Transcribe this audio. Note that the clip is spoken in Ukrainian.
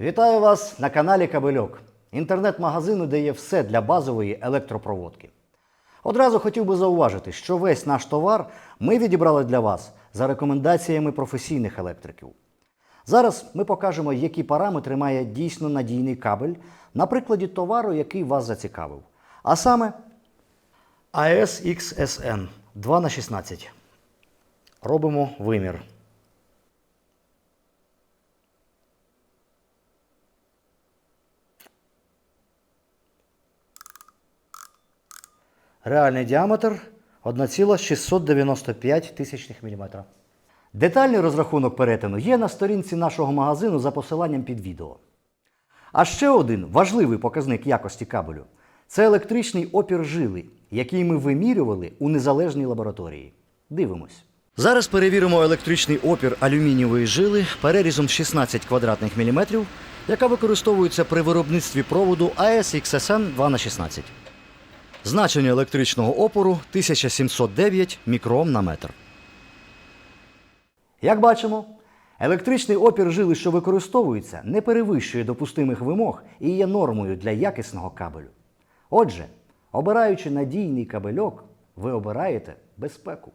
Вітаю вас на каналі Кабельок, інтернет-магазину, де є все для базової електропроводки. Одразу хотів би зауважити, що весь наш товар ми відібрали для вас за рекомендаціями професійних електриків. Зараз ми покажемо, які параметри має дійсно надійний кабель на прикладі товару, який вас зацікавив. А саме ASXSN 2х16. Робимо вимір. Реальний діаметр 1,695 тисячних мм. Детальний розрахунок перетину є на сторінці нашого магазину за посиланням під відео. А ще один важливий показник якості кабелю це електричний опір жили, який ми вимірювали у незалежній лабораторії. Дивимось. Зараз перевіримо електричний опір алюмінієвої жили перерізом 16 квадратних міліметрів, яка використовується при виробництві проводу ASXSN 2х16. Значення електричного опору 1709 мікром на метр. Як бачимо, електричний опір жили, що використовується, не перевищує допустимих вимог і є нормою для якісного кабелю. Отже, обираючи надійний кабельок, ви обираєте безпеку.